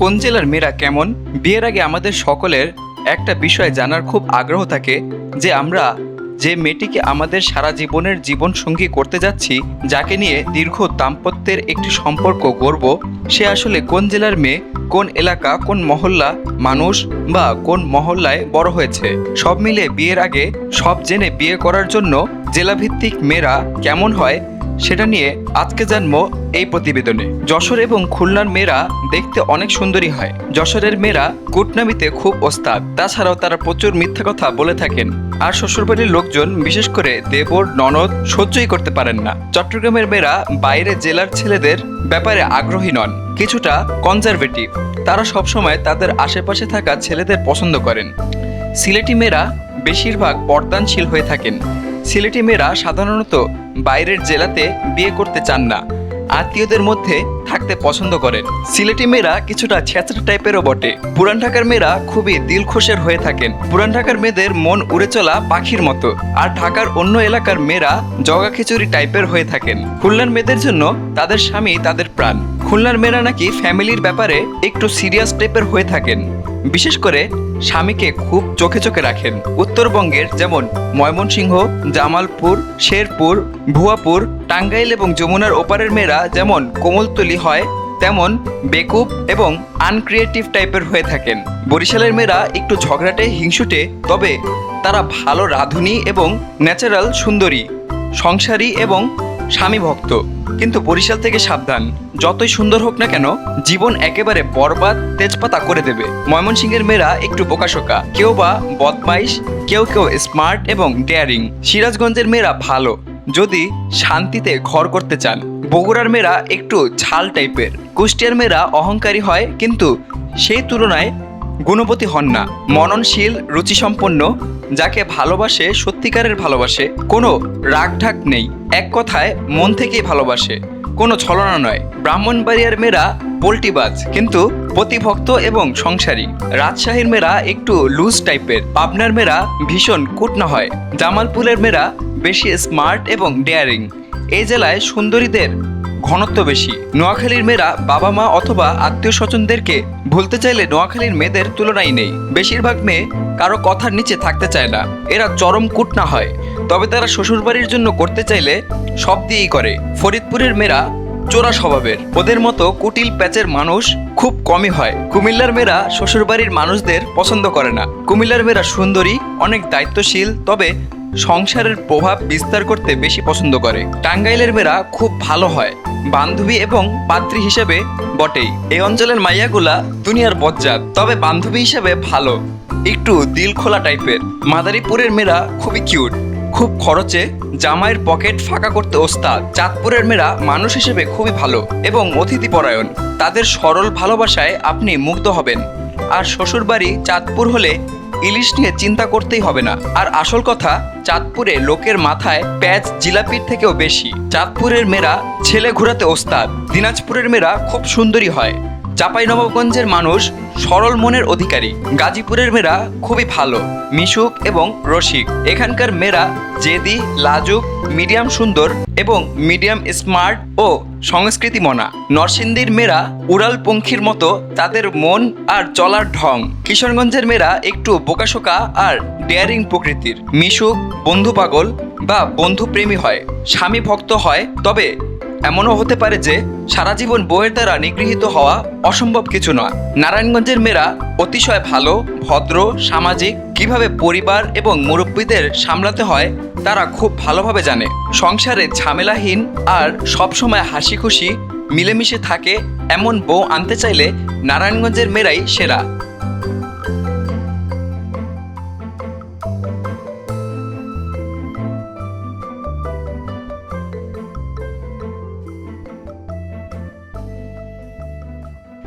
কোন জেলার মেয়েরা কেমন? বিয়ের আগে আমাদের সকলের একটা বিষয় জানার খুব আগ্রহ থাকে, যে আমরা যে মেয়েটিকে আমাদের সারা জীবনের জীবন সঙ্গী করতে যাচ্ছি, যাকে নিয়ে দীর্ঘ দাম্পত্যের একটি সম্পর্ক গড়ব, সে আসলে কোন জেলার মেয়ে, কোন এলাকা, কোন মহল্লা মানুষ বা কোন মহল্লায় বড় হয়েছে? সব মিলে বিয়ের আগে সব জেনে বিয়ে করার জন্য জেলাভিত্তিক মেয়েরা কেমন হয়? সেটা নিয়ে আজকে জানব এই প্রতিবেদনে। যশোর এবং খুলনার মেয়েরা দেখতে অনেক সুন্দরী হয়। যশোরের মেয়েরা কুটনামিতে খুব ওস্তাদ। তাছাড়াও তারা প্রচুর মিথ্যা কথা বলে থাকেন। আর শ্বশুরবাড়ির লোকজন, বিশেষ করে দেবর, ননদ, সহ্যই করতে পারেন না। চট্টগ্রামের মেয়েরা বাইরে জেলার ছেলেদের ব্যাপারে আগ্রহী নন। কিছুটা কনজারভেটিভ তারা সবসময় তাদের আশেপাশে থাকা ছেলেদের পছন্দ করেন। সিলেটি মেয়েরা বেশিরভাগ পর্দানশীল হয়ে থাকেন। সিলেটি মেয়েরা সাধারণত বাইরের জেলাতে বিয়ে করতে চান না। আত্মীয়দের মধ্যে থাকতে পছন্দ করেন। সিলেটি মেয়েরা কিছুটা ছেঁচড়া টাইপেরও বটে। পুরান ঢাকার মেয়েরা খুবই দিলখোশের হয়ে থাকেন। পুরান ঢাকার মেয়েদের মন উড়ে চলা পাখির মতো। আর ঢাকার অন্য এলাকার মেয়েরা জগা খিচুড়ি টাইপের হয়ে থাকেন। খুলনার মেয়েদের জন্য তাদের স্বামী তাদের প্রাণ। খুলনার মেয়েরা নাকি ফ্যামিলির ব্যাপারে একটু সিরিয়াস টাইপের হয়ে থাকেন। বিশেষ করে স্বামীকে খুব চোখে চোখে রাখেন। উত্তরবঙ্গের যেমন ময়মনসিংহ, জামালপুর শেরপুর, ভুয়াপুর, টাঙ্গাইল এবং যমুনার ওপারের মেয়েরা যেমন কোমলতলি হয়, তেমন বেকুব এবং আনক্রিয়েটিভ টাইপের হয়ে থাকেন। বরিশালের মেয়েরা একটু ঝগড়াটে, হিংসুটে, তবে তারা ভালো রাঁধুনি এবং ন্যাচারাল সুন্দরী, সংসারী এবং স্বামী ভক্ত। কিন্তু বরিশাল থেকে সাবধান। যতই সুন্দর হোক না কেন, জীবন একেবারে বরবাদ, তেজপাতা করে দেবে। ময়মনসিংহের মেয়েরা একটু বোকাশোকা। কেউ বা বদমাইশ, কেউ কেউ স্মার্ট এবং ডেয়ারিং। সিরাজগঞ্জের মেয়েরা ভালো। যদি শান্তিতে ঘর করতে চান। বগুড়ার মেয়েরা একটু ঝাল টাইপের। কুষ্টিয়ার মেয়েরা অহংকারী হয়, কিন্তু সেই তুলনায় গুণবতী হন না। মননশীল, রুচিসম্পন্ন, যাকে ভালোবাসে, সত্যিকারের ভালোবাসে, কোনো রাগঢাক নেই। এক কথায়, মন থেকেই ভালোবাসে। কোনো ছলনা নয়। ব্রাহ্মণবাড়িয়ার মেয়েরা পোল্টিবাজ, কিন্তু প্রতিভক্ত এবং সংসারী। রাজশাহীর মেয়েরা একটু লুজ টাইপের। পাবনার মেয়েরা ভীষণ কুটনা হয়। জামালপুরের মেয়েরা বেশি স্মার্ট এবং ডেয়ারিং। এই জেলায় সুন্দরীদের ঘনত্ব বেশি। নোয়াখালীর মেয়েরা বাবা মা অথবা আত্মীয় স্বজনদেরকে ভুলতে চাইলে নোয়াখালীর মেয়েদের তুলনাই নেই। বেশিরভাগ মেয়ে কারও কথার নিচে থাকতে চায় না। এরা চরম কুটনা হয়। তবে তারা শ্বশুরবাড়ির জন্য করতে চাইলে সব দিয়েই করে। ফরিদপুরের মেয়েরা চোরা স্বভাবের। ওদের মতো কুটিল প্যাচের মানুষ খুব কমই হয়। কুমিল্লার মেয়েরা শ্বশুরবাড়ির মানুষদের পছন্দ করে না। কুমিল্লার মেয়েরা সুন্দরী, অনেক দায়িত্বশীল, তবে সংসারের প্রভাব বিস্তার করতে বেশি পছন্দ করে। টাঙ্গাইলের মেয়েরা খুব ভালো হয়। বান্ধবী এবং পাত্রী হিসেবে বটেই। এই অঞ্চলের মাইয়াগুলা দুনিয়ার বজ্জাত, তবে বান্ধবী হিসেবে ভালো। একটু দিল খোলা টাইপের। মাদারীপুরের মেয়েরা খুবই কিউট। খুব খরচে জামাইয়ের পকেট ফাঁকা করতে ওস্তাদ। চাঁদপুরের মেয়েরা মানুষ হিসেবে খুবই ভালো এবং অতিথিপরায়ণ। তাদের সরল ভালোবাসায় আপনি মুগ্ধ হবেন। আর শ্বশুরবাড়ি চাঁদপুর হলে ইলিশ নিয়ে চিন্তা করতেই হবে না। আর আসল কথা চাঁদপুরে লোকের মাথায় প্যাচ জিলাপির থেকেও বেশি। চাঁদপুরের মেয়েরা ছেলে ঘোরাতে ওস্তাদ। দিনাজপুরের মেয়েরা খুব সুন্দরী হয়। চাঁপাইনবাবগঞ্জের মানুষ সরল মনের অধিকারী। গাজীপুরের মেয়েরা খুবই ভালো, মিশুক এবং রসিক। এখানকার মেয়েরা জেদি, লাজুক, মিডিয়াম সুন্দর এবং মিডিয়াম স্মার্ট ও সংস্কৃতি মনা নরসিংদীর মেয়েরা উড়াল পঙ্খির মতো তাদের মন আর চলার ঢং। কিশোরগঞ্জের মেয়েরা একটু বোকাশোকা আর ডেয়ারিং প্রকৃতির। মিশুক, বন্ধু পাগল বা বন্ধুপ্রেমী হয়। স্বামী ভক্ত হয়, তবে এমনও হতে পারে যে সারা জীবন বইয়ের দ্বারা নিগৃহীত হওয়া অসম্ভব কিছু নয়। নারায়ণগঞ্জের মেয়েরা অতিশয় ভালো, ভদ্র, সামাজিক, কীভাবে পরিবার এবং মুরব্বীদের সামলাতে হয় তারা খুব ভালোভাবে জানে। সংসারে ঝামেলাহীন আর সবসময় হাসি খুশি মিলেমিশে থাকে এমন বউ আনতে চাইলে নারায়ণগঞ্জের মেয়েরাই সেরা।